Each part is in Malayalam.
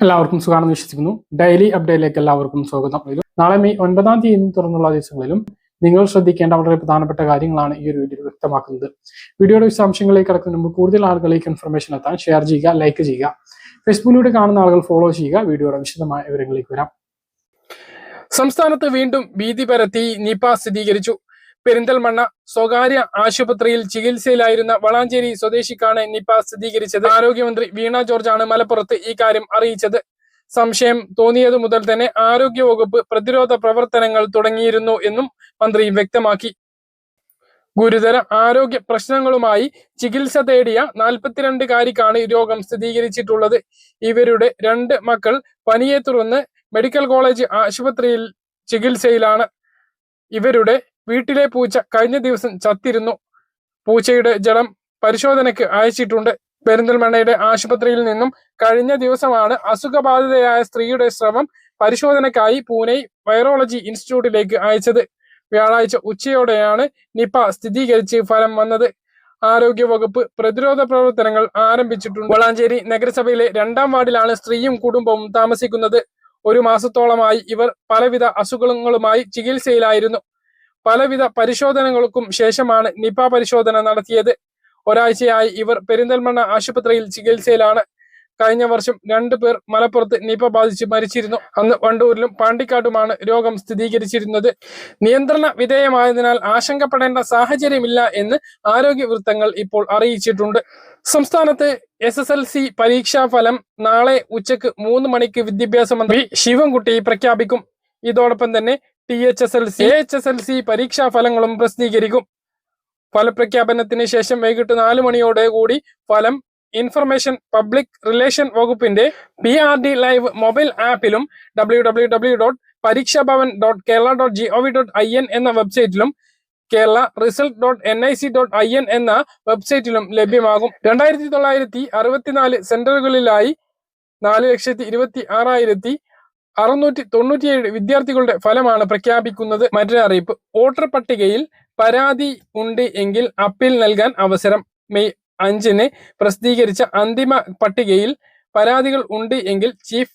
എല്ലാവർക്കും സുഖമാണെന്ന് വിശ്വസിക്കുന്നു. ഡെയിലി അപ്ഡേറ്റിലേക്ക് എല്ലാവർക്കും സ്വാഗതം. നാളെ മെയ് ഒൻപതാം തീയതി തുറന്നുള്ള ദിവസങ്ങളിലും നിങ്ങൾ ശ്രദ്ധിക്കേണ്ട വളരെ പ്രധാനപ്പെട്ട കാര്യങ്ങളാണ് ഈ ഒരു വീഡിയോ വ്യക്തമാക്കുന്നത്. വീഡിയോയുടെ വിശദാംശങ്ങളിലേക്ക് കടക്കുന്നതിന് മുമ്പ് കൂടുതൽ ആളുകളിലേക്ക് ഇൻഫർമേഷൻ എത്താൻ ഷെയർ ചെയ്യുക ലൈക്ക് ചെയ്യുക. ഫേസ്ബുക്കിലൂടെ കാണുന്ന ആളുകൾ ഫോളോ ചെയ്യുക. വീഡിയോയുടെ വിശദമായ വിവരങ്ങളിലേക്ക് വരാം. സംസ്ഥാനത്ത് വീണ്ടും ഭീതി പരത്തി. നിപ സ്ഥിരീകരിച്ചു. പെരിന്തൽമണ്ണ സ്വകാര്യ ആശുപത്രിയിൽ ചികിത്സയിലായിരുന്ന വളാഞ്ചേരി സ്വദേശിക്കാണ് നിപ സ്ഥിരീകരിച്ചത്. ആരോഗ്യമന്ത്രി വീണ ജോർജാണ് മലപ്പുറത്ത് ഈ കാര്യം അറിയിച്ചത്. സംശയം തോന്നിയതു മുതൽ തന്നെ ആരോഗ്യവകുപ്പ് പ്രതിരോധ പ്രവർത്തനങ്ങൾ തുടങ്ങിയിരുന്നു എന്നും മന്ത്രി വ്യക്തമാക്കി. ഗുരുതര ആരോഗ്യ പ്രശ്നങ്ങളുമായി ചികിത്സ തേടിയ നാൽപ്പത്തിരണ്ടുകാരിക്കാണ് രോഗം സ്ഥിരീകരിച്ചിട്ടുള്ളത്. ഇവരുടെ രണ്ട് മക്കൾ പനിയെ തുടർന്ന് മെഡിക്കൽ കോളേജ് ആശുപത്രിയിൽ ചികിത്സയിലാണ്. ഇവരുടെ വീട്ടിലെ പൂച്ച കഴിഞ്ഞ ദിവസം ചത്തിരുന്നു. പൂച്ചയുടെ ജലം പരിശോധനയ്ക്ക് അയച്ചിട്ടുണ്ട്. പെരിന്തൽമണ്ണയുടെ ആശുപത്രിയിൽ നിന്നും കഴിഞ്ഞ ദിവസമാണ് അസുഖബാധിതയായ സ്ത്രീയുടെ ശ്രമം പരിശോധനയ്ക്കായി പൂനെ വൈറോളജി ഇൻസ്റ്റിറ്റ്യൂട്ടിലേക്ക് അയച്ചത്. വ്യാഴാഴ്ച ഉച്ചയോടെയാണ് നിപ സ്ഥിരീകരിച്ച് ഫലം വന്നത്. ആരോഗ്യ വകുപ്പ് പ്രതിരോധ പ്രവർത്തനങ്ങൾ ആരംഭിച്ചിട്ടുണ്ട്. വളാഞ്ചേരി നഗരസഭയിലെ രണ്ടാം വാർഡിലാണ് സ്ത്രീയും കുടുംബവും താമസിക്കുന്നത്. ഒരു മാസത്തോളമായി ഇവർ പലവിധ അസുഖങ്ങളുമായി ചികിത്സയിലായിരുന്നു. പലവിധ പരിശോധനകൾക്കും ശേഷമാണ് നിപ പരിശോധന നടത്തിയത്. ഒരാഴ്ചയായി ഇവർ പെരിന്തൽമണ്ണ ആശുപത്രിയിൽ ചികിത്സയിലാണ്. കഴിഞ്ഞ വർഷം രണ്ടു പേർ മലപ്പുറത്ത് നിപ ബാധിച്ച് മരിച്ചിരുന്നു. അന്ന് വണ്ടൂരിലും പാണ്ടിക്കാട്ടുമാണ് രോഗം സ്ഥിരീകരിച്ചിരുന്നത്. നിയന്ത്രണ വിധേയമായതിനാൽ ആശങ്കപ്പെടേണ്ട സാഹചര്യമില്ല എന്ന് ആരോഗ്യ വൃത്തങ്ങൾ ഇപ്പോൾ അറിയിച്ചിട്ടുണ്ട്. സംസ്ഥാനത്ത് എസ് എസ് എൽ സി പരീക്ഷാ ഫലം നാളെ ഉച്ചയ്ക്ക് മൂന്ന് മണിക്ക് വിദ്യാഭ്യാസ മന്ത്രി ശിവൻകുട്ടി പ്രഖ്യാപിക്കും. ഇതോടൊപ്പം തന്നെ T H S L C H S L C പരീക്ഷാ ഫലങ്ങളും പ്രസിദ്ധീകരിക്കും. ഫലപ്രഖ്യാപനത്തിന് ശേഷം വൈകിട്ട് നാല് മണിയോടെ കൂടി ഫലം ഇൻഫർമേഷൻ പബ്ലിക് റിലേഷൻ വകുപ്പിന്റെ P R D live mobile ആപ്പിലും W W W dot Pareeksha Bhavan dot Kerala dot G O V dot I N എന്ന വെബ്സൈറ്റിലും Kerala result dot N I C dot I N എന്ന വെബ്സൈറ്റിലും ലഭ്യമാകും. രണ്ടായിരത്തി തൊള്ളായിരത്തി അറുപത്തിനാല് സെന്ററുകളിലായി നാല് ലക്ഷത്തി ഇരുപത്തി ആറായിരത്തി അറുന്നൂറ്റി തൊണ്ണൂറ്റിയേഴ് വിദ്യാർത്ഥികളുടെ ഫലമാണ് പ്രഖ്യാപിക്കുന്നത്. മറ്റൊരു അറിയിപ്പ്. വോട്ടർ പട്ടികയിൽ പരാതി ഉണ്ട് എങ്കിൽ അപ്പീൽ നൽകാൻ അവസരം മെയ് അഞ്ചിന് പ്രസിദ്ധീകരിച്ച അന്തിമ പട്ടികയിൽ പരാതികൾ ഉണ്ട് എങ്കിൽ ചീഫ്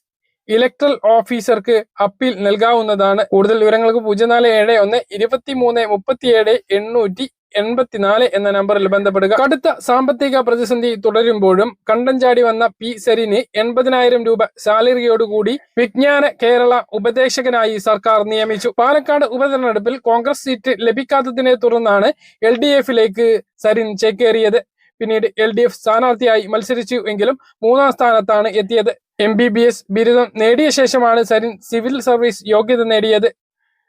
ഇലക്ട്രൽ ഓഫീസർക്ക് അപ്പീൽ നൽകാവുന്നതാണ്. കൂടുതൽ വിവരങ്ങൾക്ക് പൂജ്യം നാല് ഏഴ് ഒന്ന് ഇരുപത്തി മൂന്ന് മുപ്പത്തിയേഴ് എണ്ണൂറ്റി എൺപത്തിനാല് എന്ന നമ്പറിൽ ബന്ധപ്പെടുക. കടുത്ത സാമ്പത്തിക പ്രതിസന്ധി തുടരുമ്പോഴും കണ്ടൻചാടി വന്ന പി സെറിന് എൺപതിനായിരം രൂപ സാലറിയോടുകൂടി വിജ്ഞാന കേരള ഉപദേശകനായി സർക്കാർ നിയമിച്ചു. പാലക്കാട് ഉപതെരഞ്ഞെടുപ്പിൽ കോൺഗ്രസ് സീറ്റ് ലഭിക്കാത്തതിനെ തുടർന്നാണ് എൽ ഡി എഫിലേക്ക് സരിൻ ചേക്കേറിയത്. പിന്നീട് എൽ ഡി എഫ് സ്ഥാനാർത്ഥിയായി മത്സരിച്ചു എങ്കിലും മൂന്നാം സ്ഥാനത്താണ് എത്തിയത്. എം ബി ബി എസ് ബിരുദം നേടിയ ശേഷമാണ് സരിൻ സിവിൽ സർവീസ് യോഗ്യത നേടിയത്.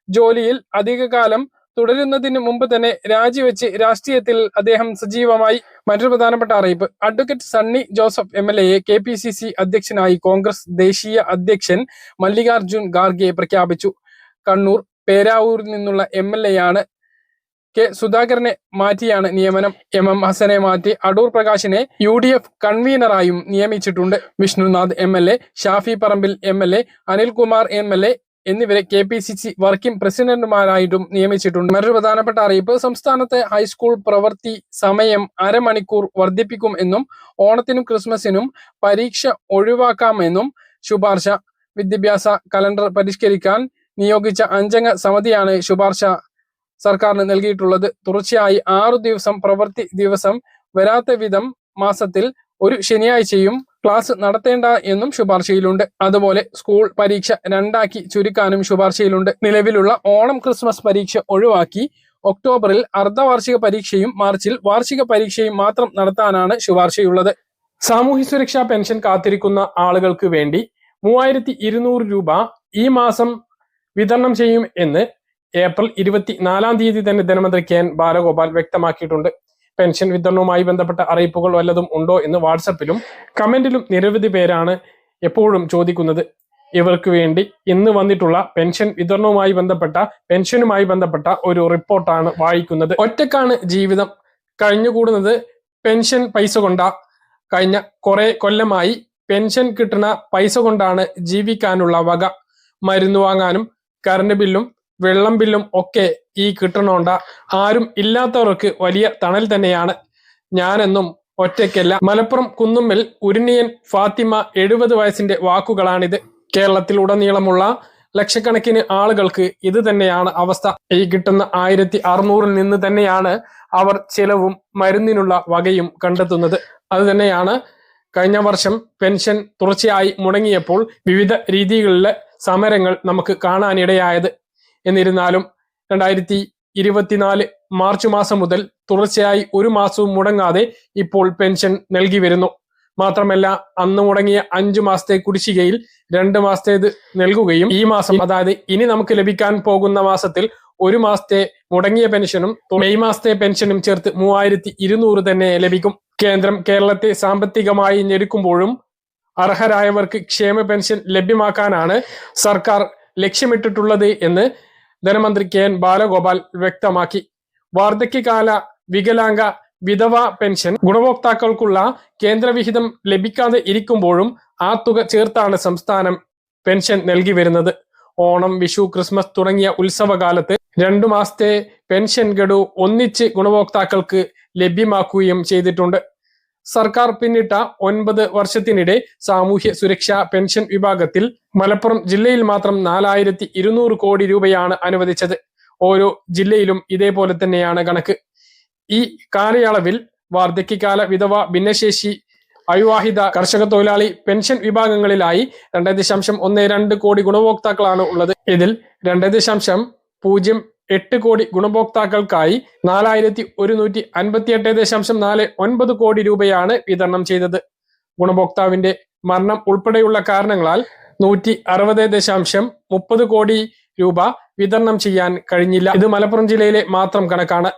ജോലിയിൽ അധികകാലം തുടരുന്നതിന് മുമ്പ് തന്നെ രാജിവെച്ച് രാഷ്ട്രീയത്തിൽ അദ്ദേഹം സജീവമായി മറ്റൊരു പ്രധാനപ്പെട്ട അറിയിപ്പ്. Advocate Sunny Joseph M L എയെ K P C C അധ്യക്ഷനായി കോൺഗ്രസ് ദേശീയ അധ്യക്ഷൻ മല്ലികാർജുൻ ഖാർഗെ പ്രഖ്യാപിച്ചു. കണ്ണൂർ പേരാവൂരിൽ നിന്നുള്ള എം എൽ എ ആണ് കെ സുധാകരനെ മാറ്റിയാണ് നിയമനം. എം എം ഹസനെ മാറ്റി അടൂർ പ്രകാശിനെ യു ഡി എഫ് കൺവീനറായും നിയമിച്ചിട്ടുണ്ട്. Vishnunath M L A Shafi Parambil M L A Anilkumar M L A എന്നിവരെ K P C C working പ്രസിഡന്റുമാരായിട്ടും നിയമിച്ചിട്ടുണ്ട്. മറ്റൊരു പ്രധാനപ്പെട്ട അറിയിപ്പ് സംസ്ഥാനത്തെ ഹൈസ്കൂൾ പ്രവൃത്തി സമയം അരമണിക്കൂർ വർദ്ധിപ്പിക്കും എന്നും ഓണത്തിനും ക്രിസ്മസിനും പരീക്ഷ ഒഴിവാക്കാമെന്നും ശുപാർശ വിദ്യാഭ്യാസ കലണ്ടർ പരിഷ്കരിക്കാൻ നിയോഗിച്ച അഞ്ചംഗ സമിതിയാണ് ശുപാർശ സർക്കാരിന് നൽകിയിട്ടുള്ളത്. തുടർച്ചയായി ആറു ദിവസം പ്രവൃത്തി ദിവസം വരാത്ത വിധം മാസത്തിൽ ഒരു ശനിയാഴ്ചയും ക്ലാസ് നടത്തേണ്ട എന്നും ശുപാർശയിലുണ്ട്. അതുപോലെ സ്കൂൾ പരീക്ഷ രണ്ടാക്കി ചുരുക്കാനും ശുപാർശയിലുണ്ട്. നിലവിലുള്ള ഓണം ക്രിസ്മസ് പരീക്ഷ ഒഴിവാക്കി ഒക്ടോബറിൽ അർദ്ധവാർഷിക പരീക്ഷയും മാർച്ചിൽ വാർഷിക പരീക്ഷയും മാത്രം നടത്താനാണ് ശുപാർശയുള്ളത്. സാമൂഹ്യ സുരക്ഷാ പെൻഷൻ കാത്തിരിക്കുന്ന ആളുകൾക്ക് വേണ്ടി മൂവായിരത്തി ഇരുന്നൂറ് രൂപ ഈ മാസം വിതരണം ചെയ്യും എന്ന് ഏപ്രിൽ ഇരുപത്തി നാലാം തീയതി തന്നെ ധനമന്ത്രി കെ എൻ ബാലഗോപാൽ വ്യക്തമാക്കിയിട്ടുണ്ട്. പെൻഷൻ വിതരണവുമായി ബന്ധപ്പെട്ട അറിയിപ്പുകൾ വല്ലതും ഉണ്ടോ എന്ന് വാട്സപ്പിലും കമന്റിലും നിരവധി പേരാണ് എപ്പോഴും ചോദിക്കുന്നത്. ഇവർക്ക് വേണ്ടി ഇന്ന് വന്നിട്ടുള്ള പെൻഷൻ വിതരണവുമായി ബന്ധപ്പെട്ട പെൻഷനുമായി ബന്ധപ്പെട്ട ഒരു റിപ്പോർട്ടാണ് വായിക്കുന്നത്. ഒറ്റക്കാണ് ജീവിതം കഴിഞ്ഞുകൂടുന്നത്. പെൻഷൻ പൈസ കൊണ്ടാ കഴിഞ്ഞ കുറെ കൊല്ലമായി പെൻഷൻ കിട്ടുന്ന പൈസ കൊണ്ടാണ് ജീവിക്കാനുള്ള വക. മരുന്ന് വാങ്ങാനും കറണ്ട് ബില്ലും വെള്ളം ബില്ലും ഒക്കെ ഈ കിട്ടണോണ്ട ആരും ഇല്ലാത്തവർക്ക് വലിയ തണൽ തന്നെയാണ്. ഞാനെന്നും ഒറ്റയ്ക്കല്ല. മലപ്പുറം കുന്നുമ്മൽ ഉരുണിയൻ ഫാത്തിമ എഴുപത് വയസ്സിന്റെ വാക്കുകളാണിത്. കേരളത്തിൽ ഉടനീളമുള്ള ലക്ഷക്കണക്കിന് ആളുകൾക്ക് ഇത് തന്നെയാണ് അവസ്ഥ. ഈ കിട്ടുന്ന ആയിരത്തി അറുന്നൂറിൽ നിന്ന് തന്നെയാണ് അവർ ചിലവും മരുന്നിനുള്ള വകയും കണ്ടെത്തുന്നത്. അത് തന്നെയാണ് കഴിഞ്ഞ വർഷം പെൻഷൻ തുടർച്ചയായി മുടങ്ങിയപ്പോൾ വിവിധ രീതികളിലെ സമരങ്ങൾ നമുക്ക് കാണാനിടയായത്. എന്നിരുന്നാലും രണ്ടായിരത്തി ഇരുപത്തിനാല് മാർച്ച് മാസം മുതൽ തുടർച്ചയായി ഒരു മാസവും മുടങ്ങാതെ ഇപ്പോൾ പെൻഷൻ നൽകി വരുന്നു. മാത്രമല്ല അന്ന് മുടങ്ങിയ അഞ്ചു മാസത്തെ കുടിശ്ശികയിൽ രണ്ട് മാസത്തേത് നൽകുകയും ഈ മാസം അതായത് ഇനി നമുക്ക് ലഭിക്കാൻ പോകുന്ന മാസത്തിൽ ഒരു മാസത്തെ മുടങ്ങിയ പെൻഷനും മെയ് മാസത്തെ പെൻഷനും ചേർത്ത് മൂവായിരത്തി ഇരുന്നൂറ് തന്നെ ലഭിക്കും. കേന്ദ്രം കേരളത്തെ സാമ്പത്തികമായി ഞെരുക്കുമ്പോഴും അർഹരായവർക്ക് ക്ഷേമ പെൻഷൻ ലഭ്യമാക്കാനാണ് സർക്കാർ ലക്ഷ്യമിട്ടിട്ടുള്ളത് എന്ന് ധനമന്ത്രി കെ എൻ ബാലഗോപാൽ വ്യക്തമാക്കി. വാർദ്ധക്യകാല വികലാംഗ വിധവ പെൻഷൻ ഗുണഭോക്താക്കൾക്കുള്ള കേന്ദ്രവിഹിതം ലഭിക്കാതെ ഇരിക്കുമ്പോഴും ആ തുക ചേർത്താണ് സംസ്ഥാനം പെൻഷൻ നൽകി വരുന്നത്. ഓണം വിഷു ക്രിസ്മസ് തുടങ്ങിയ ഉത്സവകാലത്ത് രണ്ടു മാസത്തെ പെൻഷൻ ഗഡു ഒന്നിച്ച് ഗുണഭോക്താക്കൾക്ക് ലഭ്യമാക്കുകയും ചെയ്തിട്ടുണ്ട്. സർക്കാർ പിന്നിട്ട ഒൻപത് വർഷത്തിനിടെ സാമൂഹ്യ സുരക്ഷാ പെൻഷൻ വിഭാഗത്തിൽ മലപ്പുറം ജില്ലയിൽ മാത്രം നാലായിരത്തി ഇരുന്നൂറ് കോടി രൂപയാണ് അനുവദിച്ചത്. ഓരോ ജില്ലയിലും ഇതേപോലെ തന്നെയാണ് കണക്ക്. ഈ കാലയളവിൽ വാർദ്ധക്യകാല വിധവ ഭിന്നശേഷി അവിവാഹിത കർഷക തൊഴിലാളി പെൻഷൻ വിഭാഗങ്ങളിലായി രണ്ട് ദശാംശം ഒന്ന് രണ്ട് കോടി ഗുണഭോക്താക്കളാണ് ഉള്ളത്. ഇതിൽ രണ്ട് ദശാംശം പൂജ്യം എട്ട് കോടി ഗുണഭോക്താക്കൾക്കായി നാലായിരത്തി ഒരുന്നൂറ്റി അൻപത്തി എട്ട് ദശാംശം നാല് ഒൻപത് കോടി രൂപയാണ് വിതരണം ചെയ്തത്. ഗുണഭോക്താവിന്റെ മരണം ഉൾപ്പെടെയുള്ള കാരണങ്ങളാൽ നൂറ്റി അറുപത് ദശാംശം മുപ്പത് കോടി രൂപ വിതരണം ചെയ്യാൻ കഴിഞ്ഞില്ല. ഇത് മലപ്പുറം ജില്ലയിലെ മാത്രം കണക്കാണ്.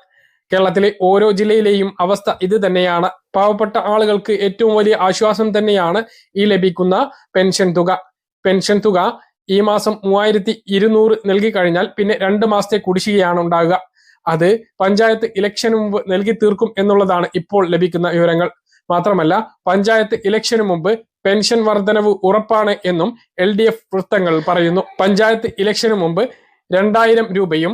കേരളത്തിലെ ഓരോ ജില്ലയിലെയും അവസ്ഥ ഇത് തന്നെയാണ്. പാവപ്പെട്ട ആളുകൾക്ക് ഏറ്റവും വലിയ ആശ്വാസം തന്നെയാണ് ഈ ലഭിക്കുന്ന പെൻഷൻ തുക. പെൻഷൻ തുക ഈ മാസം മൂവായിരത്തി ഇരുന്നൂറ് നൽകി കഴിഞ്ഞാൽ പിന്നെ രണ്ട് മാസത്തെ കുടിശ്ശികയാണ് ഉണ്ടാകുക. അത് പഞ്ചായത്ത് ഇലക്ഷന് മുമ്പ് നൽകി തീർക്കും എന്നുള്ളതാണ് ഇപ്പോൾ ലഭിക്കുന്ന വിവരങ്ങൾ. മാത്രമല്ല പഞ്ചായത്ത് ഇലക്ഷന് മുമ്പ് പെൻഷൻ വർധനവ് ഉറപ്പാണ് എന്നും എൽ ഡി എഫ് വൃത്തങ്ങൾ പറയുന്നു. പഞ്ചായത്ത് ഇലക്ഷന് മുമ്പ് രണ്ടായിരം രൂപയും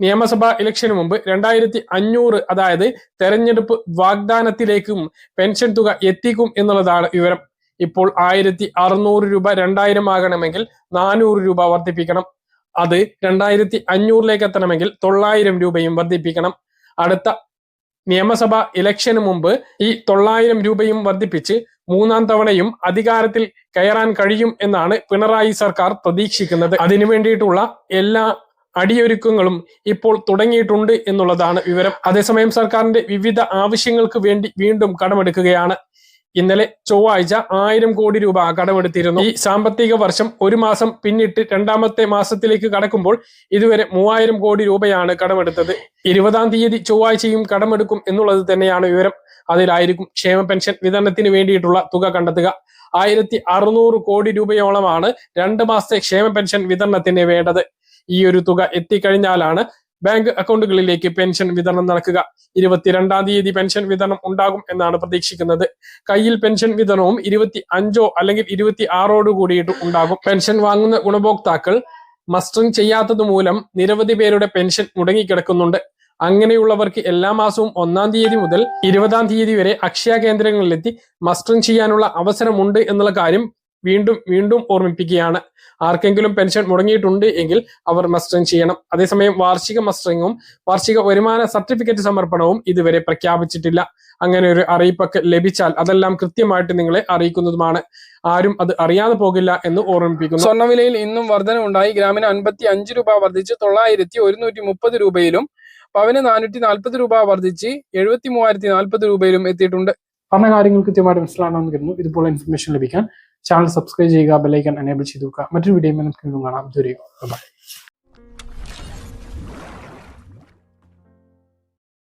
നിയമസഭാ ഇലക്ഷന് മുമ്പ് രണ്ടായിരത്തി അഞ്ഞൂറ് അതായത് തെരഞ്ഞെടുപ്പ് വാഗ്ദാനത്തിലേക്കും പെൻഷൻ തുക എത്തിക്കും എന്നുള്ളതാണ് വിവരം. ഇപ്പോൾ ആയിരത്തി അറുന്നൂറ് രൂപ രണ്ടായിരം ആകണമെങ്കിൽ നാനൂറ് രൂപ വർദ്ധിപ്പിക്കണം. അത് രണ്ടായിരത്തി അഞ്ഞൂറിലേക്ക് എത്തണമെങ്കിൽ തൊള്ളായിരം രൂപയും വർദ്ധിപ്പിക്കണം. അടുത്ത നിയമസഭ ഇലക്ഷന് മുമ്പ് ഈ തൊള്ളായിരം രൂപയും വർദ്ധിപ്പിച്ച് മൂന്നാം തവണയും അധികാരത്തിൽ കയറാൻ കഴിയും എന്നാണ് പിണറായി സർക്കാർ പ്രതീക്ഷിക്കുന്നത്. അതിനു വേണ്ടിയിട്ടുള്ള എല്ലാ അടിയൊരുക്കങ്ങളും ഇപ്പോൾ തുടങ്ങിയിട്ടുണ്ട് എന്നുള്ളതാണ് വിവരം. അതേസമയം സർക്കാരിന്റെ വിവിധ ആവശ്യങ്ങൾക്ക് വേണ്ടി വീണ്ടും കടമെടുക്കുകയാണ്. ഇന്നലെ ചൊവ്വാഴ്ച ആയിരം കോടി രൂപ കടമെടുത്തിരുന്നു. ഈ സാമ്പത്തിക വർഷം ഒരു മാസം പിന്നിട്ട് രണ്ടാമത്തെ മാസത്തിലേക്ക് കടക്കുമ്പോൾ ഇതുവരെ മൂവായിരം കോടി രൂപയാണ് കടമെടുത്തത്. ഇരുപതാം തീയതി ചൊവ്വാഴ്ചയും കടമെടുക്കും എന്നുള്ളത് തന്നെയാണ് വിവരം. അതിലായിരിക്കും ക്ഷേമ പെൻഷൻ വിതരണത്തിന് വേണ്ടിയിട്ടുള്ള തുക കണ്ടെത്തുക. ആയിരത്തി അറുന്നൂറ് കോടി രൂപയോളമാണ് രണ്ട് മാസത്തെ ക്ഷേമ പെൻഷൻ വിതരണത്തിന് വേണ്ടത്. ഈ ഒരു തുക എത്തിക്കഴിഞ്ഞാലാണ് ബാങ്ക് അക്കൗണ്ടുകളിലേക്ക് പെൻഷൻ വിതരണം നടക്കുക. ഇരുപത്തിരണ്ടാം തീയതി പെൻഷൻ വിതരണം ഉണ്ടാകും എന്നാണ് പ്രതീക്ഷിക്കുന്നത്. കയ്യിൽ പെൻഷൻ വിതരണവും ഇരുപത്തി അഞ്ചോ അല്ലെങ്കിൽ ഇരുപത്തി ആറോട് കൂടിയിട്ട് ഉണ്ടാകും. പെൻഷൻ വാങ്ങുന്ന ഗുണഭോക്താക്കൾ മസ്റ്ററിംഗ് ചെയ്യാത്തത് മൂലം നിരവധി പേരുടെ പെൻഷൻ മുടങ്ങിക്കിടക്കുന്നുണ്ട്. അങ്ങനെയുള്ളവർക്ക് എല്ലാ മാസവും ഒന്നാം തീയതി മുതൽ ഇരുപതാം തീയതി വരെ അക്ഷയ കേന്ദ്രങ്ങളിലെത്തി മസ്റ്ററിംഗ് ചെയ്യാനുള്ള അവസരമുണ്ട് എന്നുള്ള കാര്യം വീണ്ടും വീണ്ടും ഓർമ്മിപ്പിക്കുകയാണ്. ആർക്കെങ്കിലും പെൻഷൻ മുടങ്ങിയിട്ടുണ്ട് എങ്കിൽ അവർ മസ്റ്ററിംഗ് ചെയ്യണം. അതേസമയം വാർഷിക മസ്റ്ററിങ്ങും വാർഷിക വരുമാന സർട്ടിഫിക്കറ്റ് സമർപ്പണവും ഇതുവരെ പ്രഖ്യാപിച്ചിട്ടില്ല. അങ്ങനെ ഒരു അറിയിപ്പൊക്കെ ലഭിച്ചാൽ അതെല്ലാം കൃത്യമായിട്ട് നിങ്ങളെ അറിയിക്കുന്നതുമാണ്. ആരും അത് അറിയാതെ പോകില്ല എന്ന് ഓർമ്മിപ്പിക്കുന്നു. സ്വർണവിലയിൽ ഇന്നും വർധനവുണ്ടായി. ഗ്രാമിന് അൻപത്തി അഞ്ച് രൂപ വർദ്ധിച്ച്. തൊള്ളായിരത്തി ഒരുന്നൂറ്റി മുപ്പത് രൂപയിലും പവന് നാനൂറ്റി നാൽപ്പത് രൂപ വർദ്ധിച്ച് എഴുപത്തി മൂവായിരത്തി നാൽപ്പത് രൂപയിലും എത്തിയിട്ടുണ്ട്. പറഞ്ഞ കാര്യങ്ങൾ കൃത്യമായിട്ട് മനസ്സിലാണെന്ന് കരുതുന്നു. ഇതുപോലെ ഇൻഫർമേഷൻ ലഭിക്കാൻ ചാനൽ സബ്സ്ക്രൈബ് ചെയ്യുക ബെല്ലൈക്കൺ എനേബിൾ ചെയ്തു വെക്കുക മറ്റൊരു വീഡിയോ നമുക്ക് കാണാം. ഇതുവരെയും ബൈ